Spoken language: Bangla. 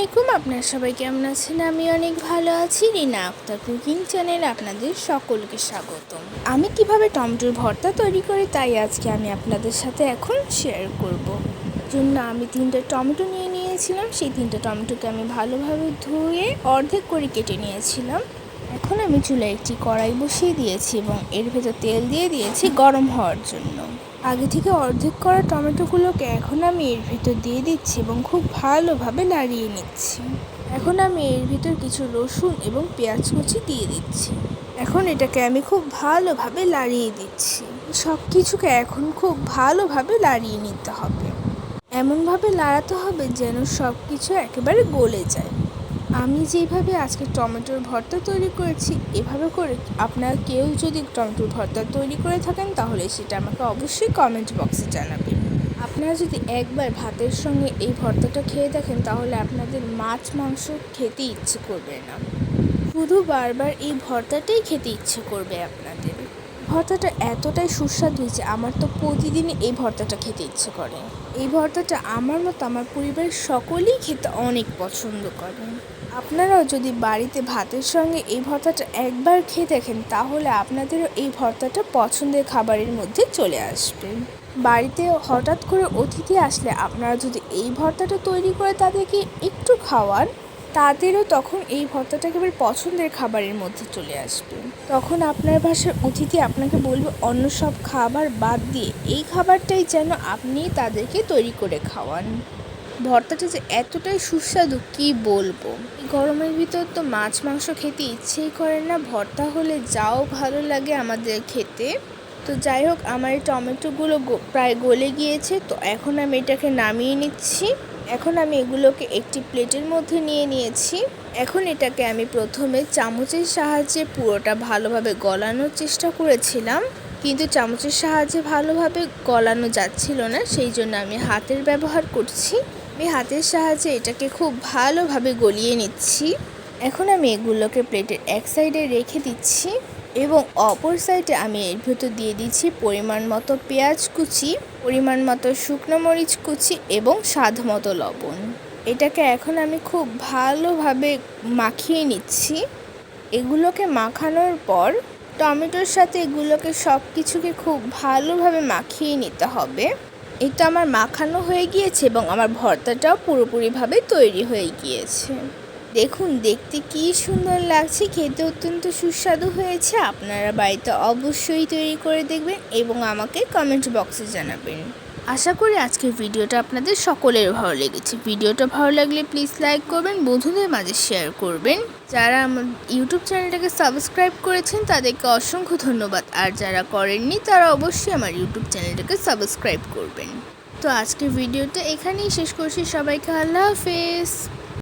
আলাইকুম, আপনার সবাই কেমন আছেন? আমি অনেক ভালো আছি। রিনা আক্তার কুকিং চ্যানেল আপনাদের সকলকে স্বাগতম। আমি কীভাবে টমেটোর ভর্তা তৈরি করি তাই আজকে আমি আপনাদের সাথে এখন শেয়ার করব। জন্য আমি তিনটা টমেটো নিয়ে নিয়েছিলাম। সেই তিনটা টমেটোকে আমি ভালোভাবে ধুয়ে অর্ধেক করে কেটে নিয়েছিলাম। এখন আমি চুলায় একটি কড়াই বসিয়ে দিয়েছি এবং এর ভেতর তেল দিয়ে দিয়েছি গরম হওয়ার জন্য। আগে থেকে অর্ধেক করা টমেটোগুলোকে এখন আমি এর ভিতর দিয়ে দিচ্ছি এবং খুব ভালোভাবে নাড়িয়ে নিচ্ছি। এখন আমি এর ভিতর কিছু রসুন এবং পেঁয়াজ কুচি দিয়ে দিচ্ছি। এখন এটাকে আমি খুব ভালোভাবে লাড়িয়ে দিচ্ছি। সব কিছুকে এখন খুব ভালোভাবে লাড়িয়ে নিতে হবে। এমনভাবে লাড়াতে হবে যেন সব কিছু একেবারে গলে যায়। আমি যেইভাবে আজকে টমেটোর ভর্তা তৈরি করেছি, এভাবে করে আপনারা কেউ যদি টমেটোর ভর্তা তৈরি করে থাকেন, তাহলে সেটা আমাকে অবশ্যই কমেন্ট বক্সে জানাবেন। আপনারা যদি একবার ভাতের সঙ্গে এই ভর্তাটা খেয়ে দেখেন, তাহলে আপনাদের মাছ, মাংস খেতে ইচ্ছে করবে না। শুধু বারবার এই ভর্তাটাই খেতে ইচ্ছে করবে আপনাদের। ভর্তাটা এতটাই সুস্বাদু হয়েছে আমার তো প্রতিদিনই এই ভর্তাটা খেতে ইচ্ছে করে। এই ভর্তাটা আমার মতো আমার পরিবারের সকলেই খেতে অনেক পছন্দ করেন আপনারাও যদি বাড়িতে ভাতের সঙ্গে এই ভর্তাটা একবার খেয়ে দেখেন, তাহলে আপনাদেরও এই ভর্তাটা পছন্দের খাবারের মধ্যে চলে আসবে। বাড়িতে হঠাৎ করে অতিথি আসলে আপনারা যদি এই ভর্তাটা তৈরি করে তাদেরকে একটু খাওয়ান তাদেরও তখন এই ভর্তাটা একেবারে পছন্দের খাবারের মধ্যে চলে আসবে। তখন আপনার বাসার অতিথি আপনাকে বলবে, অন্য সব খাবার বাদ দিয়ে এই খাবারটাই যেন আপনি তাদেরকে তৈরি করে খাওয়ান। ভর্তাটা যে এতটাই সুস্বাদু, কি বলব? গরমের ভিতর তো মাছ, মাংস খেতে ইচ্ছেই করে না। ভর্তা হলে যাও ভালো লাগে আমাদের খেতে। তো যাই হোক, আমার এই টমেটোগুলো প্রায় গলে গিয়েছে, তো এখন আমি এটাকে নামিয়ে নিচ্ছি। এখন আমি এগুলোকে একটি প্লেটের মধ্যে নিয়ে নিয়েছি। এখন এটাকে আমি প্রথমে চামচের সাহায্যে পুরোটা ভালোভাবে গলানোর চেষ্টা করেছিলাম, কিন্তু চামচের সাহায্যে ভালোভাবে গলানো যাচ্ছিল না, সেই জন্য আমি হাতের ব্যবহার করছি। আমি হাতের সাহায্যে এটাকে খুব ভালোভাবে গলিয়ে নিচ্ছি। এখন আমি এগুলোকে প্লেটের এক সাইডে রেখে দিচ্ছি। এবং অপর সাইডে আমি এর ভেতর দিয়ে দিচ্ছি পরিমাণ মতো পেঁয়াজ কুচি, পরিমাণ মতো শুকনো মরিচ কুচি এবং স্বাদ মতো লবণ। এটাকে এখন আমি খুব ভালোভাবে মাখিয়ে নিচ্ছি। এগুলোকে মাখানোর পর টমেটোর সাথে এগুলোকে সব কিছুকে খুব ভালোভাবে মাখিয়ে নিতে হবে। এটা আমার মাখানো হয়ে গিয়েছে এবং আমার ভর্তাটাও পুরোপুরিভাবে তৈরি হয়ে গিয়েছে। দেখুন, দেখতে কি সুন্দর লাগছে। খেতে অত্যন্ত সুস্বাদু হয়েছে। আপনারা বাড়িতে অবশ্যই তৈরি করে দেখবেন এবং আমাকে কমেন্ট বক্সে জানাবেন। আশা করি আজকের ভিডিওটা আপনাদের সকলের ভালো লেগেছে। ভিডিওটা ভালো লাগলে প্লিজ লাইক করবেন, বন্ধুদের মাঝে শেয়ার করবেন। যারা আমার ইউটিউব চ্যানেলটাকে সাবস্ক্রাইব করেছেন, তাদেরকে অসংখ্য ধন্যবাদ। আর যারা করেননি, তারা অবশ্যই আমার ইউটিউব চ্যানেলটাকে সাবস্ক্রাইব করবেন। তো আজকের ভিডিওটা এখানেই শেষ করছি। সবাইকে আল্লাহ হাফেজ।